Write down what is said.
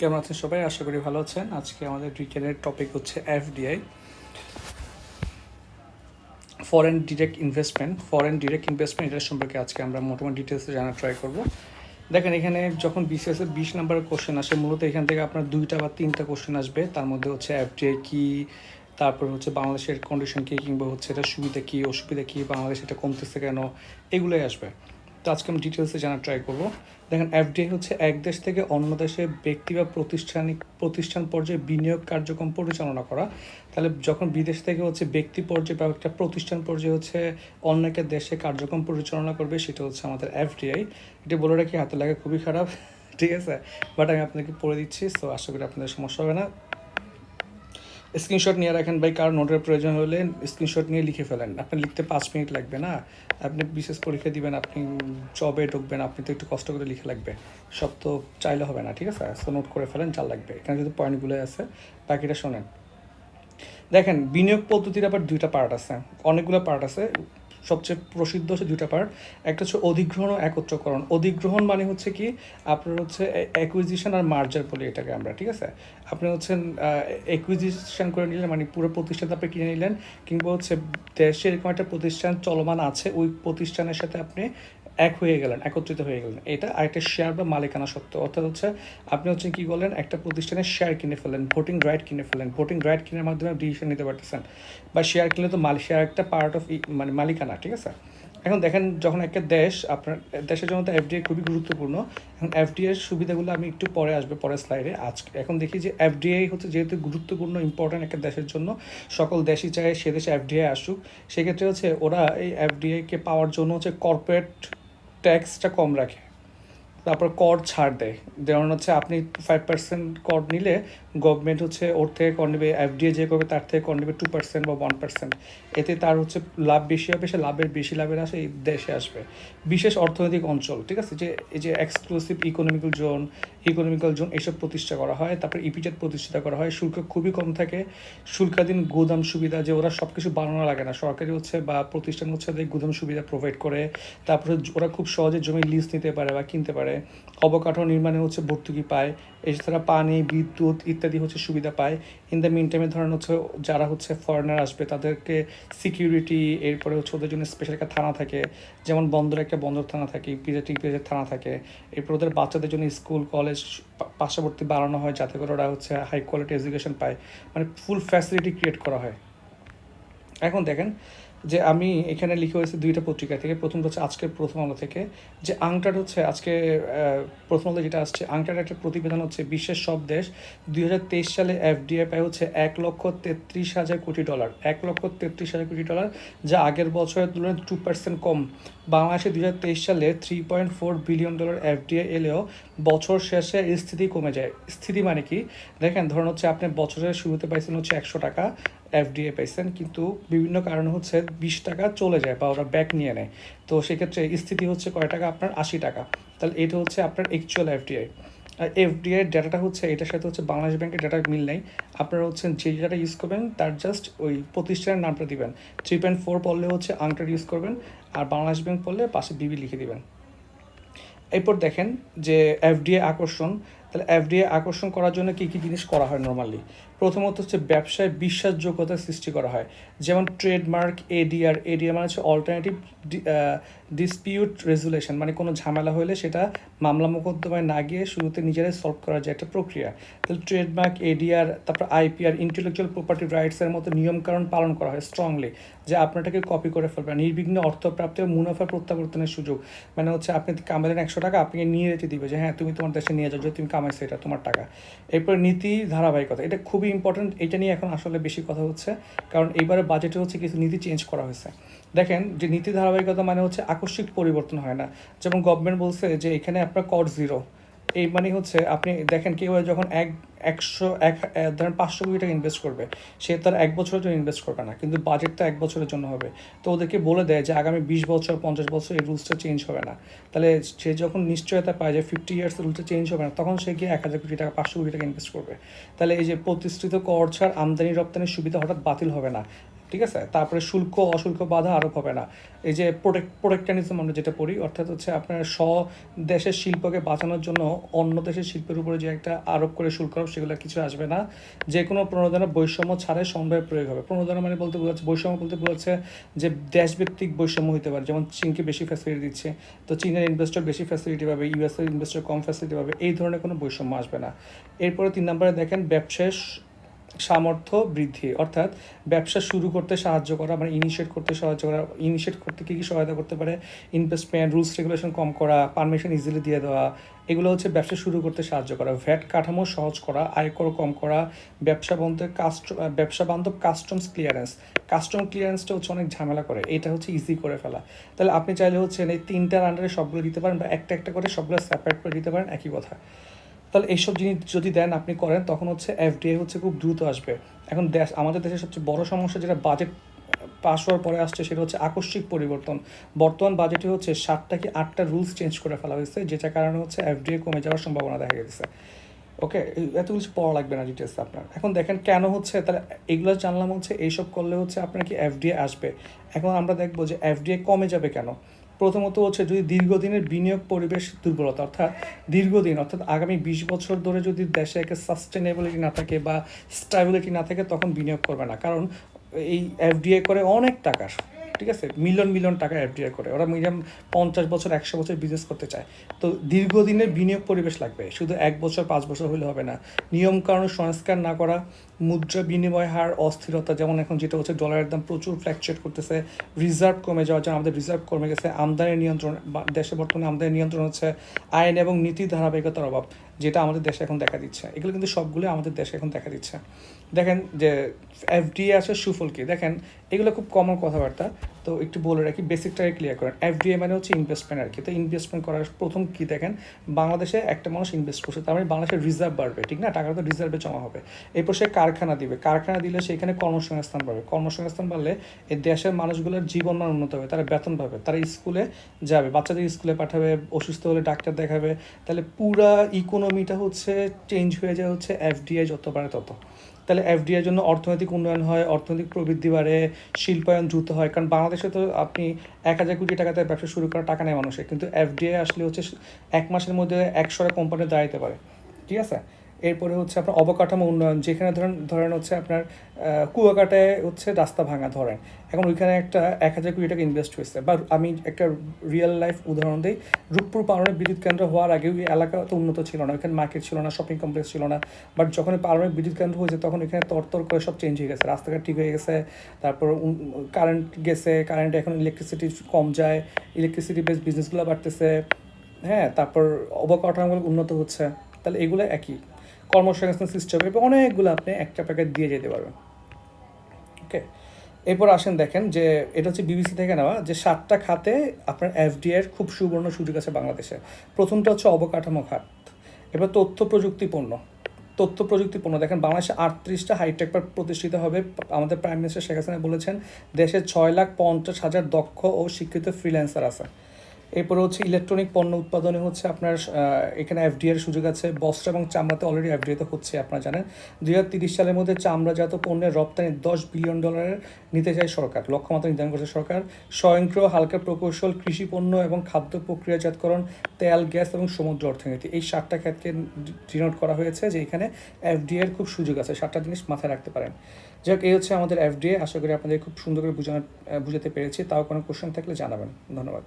কেমন আছেন সবাই? আশা করি ভালো আছেন। আজকে আমাদের রিটেনের টপিক হচ্ছে FDI foreign direct investment foreign direct investment এটার সম্পর্কে আজকে আমরা মোটামুটি ডিটেলসে জানার ট্রাই করব। দেখেন, এখানে যখন বিসিএস এর বিশ নাম্বারের কোশ্চেন আসে, মূলত এখান থেকে আপনার দুইটা বা তিনটা কোশ্চেন আসবে। তার মধ্যে হচ্ছে এফডিআই কি, তারপর হচ্ছে বাংলাদেশের কন্ডিশন কী, কিংবা হচ্ছে এটা সুবিধা কী, অসুবিধা কী, বাংলাদেশ এটা কমতেছে কেন, এগুলোই আসবে। তো আজকে আমি ডিটেলসে জানার ট্রাই করব। দেখেন এফডিআই হচ্ছে এক দেশ থেকে অন্য দেশে ব্যক্তি বা প্রতিষ্ঠানিক প্রতিষ্ঠান পর্যায়ে বিনিয়োগ কার্যক্রম পরিচালনা করা। তাহলে যখন বিদেশ থেকে হচ্ছে ব্যক্তি পর্যায়ে বা একটা প্রতিষ্ঠান পর্যায়ে হচ্ছে অন্য একটা দেশে কার্যক্রম পরিচালনা করবে, সেটা হচ্ছে আমাদের এফডিআই এটা বলে রাখি হাতে লাগা খুবই খারাপ, ঠিক আছে? বাট আমি আপনাকে পড়ে দিচ্ছি তো আশা করি আপনাদের সমস্যা হবে না। স্ক্রিনশট নিয়ে রাখেন ভাই কারও নোটের প্রয়োজন হলে স্ক্রিনশট নিয়ে লিখে ফেলেন। আপনি লিখতে পাঁচ মিনিট লাগবে না। আপনি বিশেষ পরীক্ষা দিবেন, আপনি জবে ঢুকবেন, আপনি তো একটু কষ্ট করে লিখে লাগবে। সব তো চাইলে হবে না, ঠিক আছে? তো নোট করে ফেলেন চাল লাগবে। এখানে যদি পয়েন্টগুলো আছে, বাকিটা শোনেন। দেখেন, বিনিয়োগ পদ্ধতির আবার দুইটা পার্ট আছে। অনেকগুলো পার্ট আছে। সবচেয়ে প্রসিদ্ধ হচ্ছে দুইটা পার্ট একটা হচ্ছে অধিগ্রহণ ও একত্রকরণ। অধিগ্রহণ মানে হচ্ছে কি? আপনার হচ্ছে অ্যাকুইজিশন আর মার্জার বলি এটাকে আমরা, ঠিক আছে? আপনি হচ্ছেন অ্যাকুইজিশন করে নিলেন মানে পুরো প্রতিষ্ঠান আপনি কিনে নিলেন, কিংবা হচ্ছে দেশে এরকম একটা প্রতিষ্ঠান চলমান আছে, ওই প্রতিষ্ঠানের সাথে আপনি এক হয়ে গেলেন, একত্রিত হয়ে গেলেন। এটা আরেকটা শেয়ার বা মালিকানা সত্ত্ব। অর্থাৎ হচ্ছে আপনি হচ্ছে কি করলেন, একটা প্রতিষ্ঠানের শেয়ার কিনে ফেলেন ভোটিং রাইট কিনে ফেলেন ভোটিং রাইট কেনার মাধ্যমে ডিসিশন নিতে পারতেছেন। বা শেয়ার কিনলে তো মালিক শেয়ার একটা পার্ট অফ মানে মালিকানা। ঠিক আছে? এখন দেখেন, যখন একটা দেশ, আপনার, দেশের জন্য তো এফডিআই খুবই গুরুত্বপূর্ণ। এখন এফডিআই এর সুবিধাগুলো আমি একটু পরে আসবে, পরের স্লাইডে আজ এখন দেখি যে এফডিআই হচ্ছে যেহেতু গুরুত্বপূর্ণ ইম্পর্ট্যান্ট একটা দেশের জন্য, সকল দেশই চায় সে দেশে এফডিআই আসুক। সেক্ষেত্রে হচ্ছে ওরা এই এফডিআইকে পাওয়ার জন্য হচ্ছে কর্পোরেট ট্যাক্সটা কম রাখে। তারপর কর ছাড় দেয়। যেমন হচ্ছে আপনি ফাইভ পার্সেন্ট কর নিলে গভর্নমেন্ট হচ্ছে ওর থেকে কর নেবে এফডিএ যে করবে তার থেকে কর নেবে টু পার্সেন্ট বা ওয়ান পার্সেন্ট এতে তার হচ্ছে লাভ বেশি হবে, সে লাভের বেশি লাভের আসে এই দেশে আসবে। বিশেষ অর্থনৈতিক অঞ্চল, ঠিক আছে? যে, এই যে exclusive economical zone economical zone এইসব প্রতিষ্ঠা করা হয়, তারপর ইপিজেড প্রতিষ্ঠা করা হয়, শুল্ক খুবই কম থাকে। শুল্কাধীন গুদাম সুবিধা, যে ওরা সব কিছু বানানো লাগে না। সরকারি হচ্ছে বা প্রতিষ্ঠান হচ্ছে গুদাম সুবিধা প্রোভাইড করে। তারপরে ওরা খুব সহজে জমি লিজ নিতে পারে বা কিনতে পারে। অবকাঠামো নির্মাণে হচ্ছে ভর্তুকি পায়, এছাড়া পানি, বিদ্যুৎ ইত্যাদি হচ্ছে সুবিধা পায়। ইন দ্য মিন টাইমে ধরেন হচ্ছে যারা হচ্ছে ফরেনার আসবে, তাদেরকে সিকিউরিটি এরপরে হচ্ছে ওদের জন্য স্পেশাল একটা থানা থাকে, যেমন বন্দরে একটা বন্দর থানা থাকে ইপিজেড ইপিজেড থানা থাকে। এরপর ওদের বাচ্চাদের জন্য স্কুল কলেজ পার্শ্ববর্তী বাড়ানো হয়, যাতে করে ওরা হচ্ছে হাই কোয়ালিটি এডুকেশন পায়। মানে ফুল ফ্যাসিলিটি ক্রিয়েট করা হয়। এখন দেখেন যে আমি এখানে লিখে হয়েছে দুইটা পত্রিকা থেকে। প্রথমটা হচ্ছে আজকের প্রথম আলো থেকে। যে আংটার হচ্ছে আজকে প্রথম আলো যেটা আসছে, আংটার একটা প্রতিবেদন হচ্ছে বিশ্বের সব দেশ। দুই হাজার তেইশ সালে এফডিআই পায় হচ্ছে এক লক্ষ তেত্রিশ হাজার কোটি ডলার। এক লক্ষ তেত্রিশ হাজার কোটি ডলার, যা আগের বছরের তুলনায় টু পার্সেন্ট কম। বাংলাদেশে দুই হাজার তেইশ সালে three point four billion dollar FDI এলেও বছর শেষে স্থিতি কমে যায়। স্থিতি মানে কি? দেখেন, ধরুন হচ্ছে আপনি বছরের শুরুতে পাইছেন হচ্ছে একশো টাকা। এফডিএ পাইছেন, কিন্তু বিভিন্ন কারণে হচ্ছে বিশ টাকা চলে যায় বা ওরা ব্যাক নিয়ে নেয়। তো সেক্ষেত্রে স্থিতি হচ্ছে কয় টাকা? আপনার আশি টাকা। তাহলে এটা হচ্ছে আপনার অ্যাকচুয়াল এফডিআই। আর এফডিআই ডাটাটা হচ্ছে, এটার সাথে হচ্ছে বাংলাদেশ ব্যাংকের ডাটা মিল নেই। আপনারা হচ্ছে যে ডাটা ইউজ করবেন, তার জাস্ট ওই প্রতিষ্ঠানের নামটা দিবেন। থ্রি পয়েন্ট ফোর পড়লে হচ্ছে আংটার ইউজ করবেন, আর বাংলাদেশ ব্যাংক পড়লে পাশে বিবি লিখে দিবেন। এরপর দেখেন যে এফডিএ আকর্ষণ। তাহলে এফডিএ আকর্ষণ করার জন্য কী কী জিনিস করা হয় নর্মালি প্রথমত হচ্ছে ব্যবসায় বিশ্বাসযোগ্যতা সৃষ্টি করা হয়। যেমন ট্রেডমার্ক এডিআর এডিআর মানে হচ্ছে অল্টারনেটিভ ডিসপিউট রেজুলেশন মানে কোনো ঝামেলা হলে সেটা মামলা মোকদ্দমায় না গিয়ে শুরুতে নিজেরাই সলভ করার যে একটা প্রক্রিয়া। তাহলে ট্রেডমার্ক এডিআর তারপর আইপিআর ইন্টেলেকচুয়াল প্রপার্টি রাইটসের মতো নিয়মকানুন পালন করা হয় স্ট্রংলি যে আপনাটাকে কপি করে ফেলবেন নির্বিঘ্ন অর্থপ্রাপ্তি ও মুনাফা প্রত্যাবর্তনের সুযোগ। মানে হচ্ছে আপনি কামালেন একশো টাকা আপনাকে নিয়ে যেতে দিবে যে হ্যাঁ তুমি তোমার দেশে নিয়ে যাও, যে তুমি কামাইছো এটা, তোমার টাকা। এরপর নীতি ধারাবাহিকতা, এটা খুবই ইম্পর্টেন্ট এটা নিয়ে এখন আসলে বেশি কথা হচ্ছে। কারণ এইবারে বাজেটে হচ্ছে কিছু নীতি চেঞ্জ করা হয়েছে। দেখেন, যে নীতি ধারাবাহিকতা মানে হচ্ছে আকস্মিক পরিবর্তন হয় না। যেমন গভর্নমেন্ট বলছে যে এখানে আপনার কর জিরো এই মানে হচ্ছে আপনি দেখেন কেউ যখন এক একশো, এক ধরেন পাঁচশো কোটি টাকা ইনভেস্ট করবে, সে তার এক বছরের জন্য ইনভেস্ট করবে না, কিন্তু বাজেটটা এক বছরের জন্য হবে। তো ওদেরকে বলে দেয় যে আগামী বিশ বছর, পঞ্চাশ বছর এই রুলসটা চেঞ্জ হবে না। তাহলে সে যখন নিশ্চয়তা পায় যে ফিফটি ইয়ার্স রুলসটা চেঞ্জ হবে না, তখন সে গিয়ে এক হাজার কোটি টাকা, পাঁচশো কোটি টাকা ইনভেস্ট করবে। তাহলে এই যে প্রতিষ্ঠিত কর ছাড়, আমদানি, রপ্তানির সুবিধা হঠাৎ বাতিল হবে না, ঠিক আছে? তারপরে শুল্ক, অশুল্ক বাধা আরোপ হবে না। এই যে প্রোটেক্ট প্রোটেক্টানিজম আমরা যেটা পড়ি, অর্থাৎ হচ্ছে আপনার স্ব দেশের শিল্পকে বাঁচানোর জন্য অন্য দেশের শিল্পের উপরে যে একটা আরোপ করে শুল্ক সেগুলো কিছু আসবে না। যে কোনো প্রণোদনা বৈষম্য ছাড়াই সমবায় প্রয়োগ হবে। প্রণোদনা মানে বলতে বোঝাচ্ছে, বৈষম্য বলতে বোঝাচ্ছে যে দেশভিত্তিক বৈষম্য হতে পারে। যেমন চীনকে বেশি ফ্যাসিলিটি দিচ্ছে, তো চীনের ইনভেস্টর বেশি ফ্যাসিলিটি পাবে ইউএসের ইনভেস্টর কম ফ্যাসিলিটি পাবে, এই ধরনের কোনো বৈষম্য আসবে না। এরপরে তিন নম্বরে দেখেন, ব্যবসায় সামর্থ্য বৃদ্ধি, অর্থাৎ ব্যবসা শুরু করতে সাহায্য করা মানে ইনিশিয়েট করতে সাহায্য করা ইনিশিয়েট করতে কী কী সহায়তা করতে পারে? ইনভেস্টমেন্ট রুলস রেগুলেশন কম করা পারমিশন ইজিলি দিয়ে দেওয়া, এগুলো হচ্ছে ব্যবসা শুরু করতে সাহায্য করা। ভ্যাট কাঠামো সহজ করা, আয়কর কম করা, ব্যবসা বন্ধের কাস্ট ব্যবসা বান্ধব কাস্টমস ক্লিয়ারেন্স কাস্টম ক্লিয়ারেন্সটা হচ্ছে অনেক ঝামেলা করে, এটা হচ্ছে ইজি করে ফেলা। তাহলে আপনি চাইলে হচ্ছে এই তিনটার আন্ডারে সবগুলো দিতে পারেন বা একটা একটা করে সবগুলো সেপারেট করে দিতে পারেন, একই কথা। তাহলে এইসব জিনিস যদি দেন আপনি করেন, তখন হচ্ছে এফডিএ হচ্ছে খুব দ্রুত আসবে। এখন দেশ আমাদের দেশের সবচেয়ে বড় সমস্যা যেটা বাজেট পাশ হওয়ার পরে আসছে, সেটা হচ্ছে আকস্মিক পরিবর্তন। বর্তমান বাজেটে হচ্ছে সাতটা কি আটটা রুলস চেঞ্জ করে ফেলা হয়েছে, যেটার কারণে হচ্ছে এফডিএ কমে যাওয়ার সম্ভাবনা দেখা গেছে। ওকে এত কিছু পড়া লাগবে না ডিটেলস আপনার। এখন দেখেন কেন হচ্ছে, তাহলে এগুলো জানলাম হচ্ছে, এইসব করলে হচ্ছে আপনার কি এফডিএ আসবে। এখন আমরা দেখব যে এফডিএ কমে যাবে কেন। প্রথমত হচ্ছে যদি দীর্ঘদিনের বিনিয়োগ পরিবেশ দুর্বলতা, অর্থাৎ দীর্ঘদিন, অর্থাৎ আগামী বিশ বছর ধরে যদি দেশে একটা সাস্টেনেবিলিটি না থাকে বা স্টেবিলিটি না থাকে, তখন বিনিয়োগ করবে না। কারণ এই এফডিআই করে অনেক টাকা, ঠিক আছে? মিলিয়ন মিলিয়ন টাকা এফডিআই করে। ওরা মিনিমাম পঞ্চাশ বছর, একশো বছর বিজনেস করতে চায়। তো দীর্ঘদিনের বিনিয়োগ পরিবেশ লাগবে। শুধু এক বছর, পাঁচ বছর হলে হবে না। নিয়মকানুন সংস্কার না করা মুদ্রা বিনিময় হার, অস্থিরতা, যেমন এখন যেটা হচ্ছে ডলারের দাম প্রচুর ফ্ল্যাকচুয়েট করতেছে রিজার্ভ কমে যাওয়ার জন্য আমাদের রিজার্ভ কমে গেছে, আমদানি নিয়ন্ত্রণ দেশে বর্তমানে আমদানি নিয়ন্ত্রণ হচ্ছে আইন এবং নীতি ধারাবাহিকতার অভাব, যেটা আমাদের দেশে এখন দেখা দিচ্ছে। এগুলো কিন্তু সবগুলো আমাদের দেশে এখন দেখা দিচ্ছে। দেখেন যে এফডিএ আছে, সুফল কি? দেখেন, এগুলো খুব কমন কথাবার্তা। তো একটু বলে রাখি বেসিকটাকে ক্লিয়ার করেন। এফডিএ মানে হচ্ছে ইনভেস্টমেন্ট আর কি। তো ইনভেস্টমেন্ট করার প্রথম কি দেখেন? বাংলাদেশে একটা মানুষ ইনভেস্ট করছে, তার মানে বাংলাদেশের রিজার্ভ বাড়বে, ঠিক না? টাকাটা তো রিজার্ভে জমা হবে। এরপর সে কারখানা দিবে। কারখানা দিলে সেখানে কর্মসংস্থান বাড়বে কর্মসংস্থান বাড়লে এই দেশের মানুষগুলোর জীবনমান উন্নত হবে, তারা বেতন পাবে, তারা স্কুলে যাবে, বাচ্চাদের স্কুলে পাঠাবে, অসুস্থ হলে ডাক্তার দেখাবে। তাহলে পুরা ইকোনমিটা হচ্ছে চেঞ্জ হয়ে যায় হচ্ছে এফডিআই যত বাড়ে তত। তাহলে এফডিআই জন্য অর্থনৈতিক উন্নয়ন হয়, অর্থনৈতিক প্রবৃদ্ধি বাড়ে, শিল্পায়ন দ্রুত হয়। কারণ বাংলাদেশে তো আপনি এক হাজার কোটি টাকাতে ব্যবসা শুরু করার টাকা নেই মানুষের। কিন্তু এফডিআই আসলে হচ্ছে এক মাসের মধ্যে একশোটা কোম্পানি দাঁড়াইতে পারে। ঠিক আছে? এরপরে হচ্ছে আপনার অবকাঠামো উন্নয়ন, যেখানে ধরেন ধরেন হচ্ছে আপনার কুয়াকাটায় হচ্ছে রাস্তা ভাঙা ধরেন। এখন ওইখানে একটা এক হাজার কোটি টাকা ইনভেস্ট হয়েছে। বা আমি একটা রিয়েল লাইফ উদাহরণ দিই। রূপপুর পারমাণবিক বিদ্যুৎ কেন্দ্র হওয়ার আগে ওই এলাকা তো উন্নত ছিল না। ওইখানে মার্কেট ছিল না শপিং কমপ্লেক্স ছিল না। বাট যখন পারমাণবিক বিদ্যুৎ কেন্দ্র হয়েছে, তখন এখানে তরতর করে সব চেঞ্জ হয়ে গেছে। রাস্তাঘাট ঠিক হয়ে গেছে। তারপর কারেন্ট গেছে। কারেন্ট এখন ইলেকট্রিসিটি কম যায়। ইলেকট্রিসিটি বেস বিজনেসগুলো বাড়তেছে। হ্যাঁ তারপর অবকাঠামোগুলো উন্নত হচ্ছে। তাহলে এগুলো একই। কর্মসংস্থান সিস্টেম এবং অনেকগুলো আপনি একটা প্যাকেট দিয়ে যেতে পারবেন। ওকে এরপর আসেন দেখেন যে এটা হচ্ছে বিবিসি থেকে নেওয়া, যে সাতটা খাতে আপনার এফডিআর খুব সুবর্ণ সুযোগ আছে বাংলাদেশে। প্রথমটা হচ্ছে অবকাঠামো খাত। এবার তথ্য প্রযুক্তি পণ্য। তথ্য প্রযুক্তি পণ্য। দেখেন বাংলাদেশে আটত্রিশটা হাইটেক পার্ক প্রতিষ্ঠিত হবে। আমাদের প্রাইম মিনিস্টার শেখ হাসিনা বলেছেন, দেশে ছয় লাখ পঞ্চাশ হাজার দক্ষ ও শিক্ষিত ফ্রিল্যান্সার আছে। এরপরে হচ্ছে ইলেকট্রনিক পণ্য উৎপাদনে হচ্ছে আপনার এখানে এফডিআর সুযোগ আছে। বস্ত্র এবং চামড়াতে অলরেডি এফডিআতে হচ্ছে, আপনারা জানেন। দুই হাজার তিরিশ সালের মধ্যে চামড়াজাত পণ্যের রপ্তানি দশ বিলিয়ন ডলারের নিতে চায় সরকার, লক্ষ্যমাত্রা নির্ধারণ করেছে সরকার। স্বয়ংক্রিয় হালকা প্রকৌশল, কৃষি পণ্য এবং খাদ্য প্রক্রিয়াজাতকরণ, তেল, গ্যাস এবং সমুদ্র অর্থনীতি, এই সাতটা ক্ষেত্রে ডিনোট করা হয়েছে যে এখানে এফডিআর খুব সুযোগ আছে, সাতটা জিনিস মাথায় রাখতে পারেন। যাই হোক এই হচ্ছে আমাদের এফডিএ আশা করি আপনাদের খুব সুন্দর করে বুঝানো বুঝাতে পেরেছি। তাও কোনো কোশ্চেন থাকলে জানাবেন। ধন্যবাদ।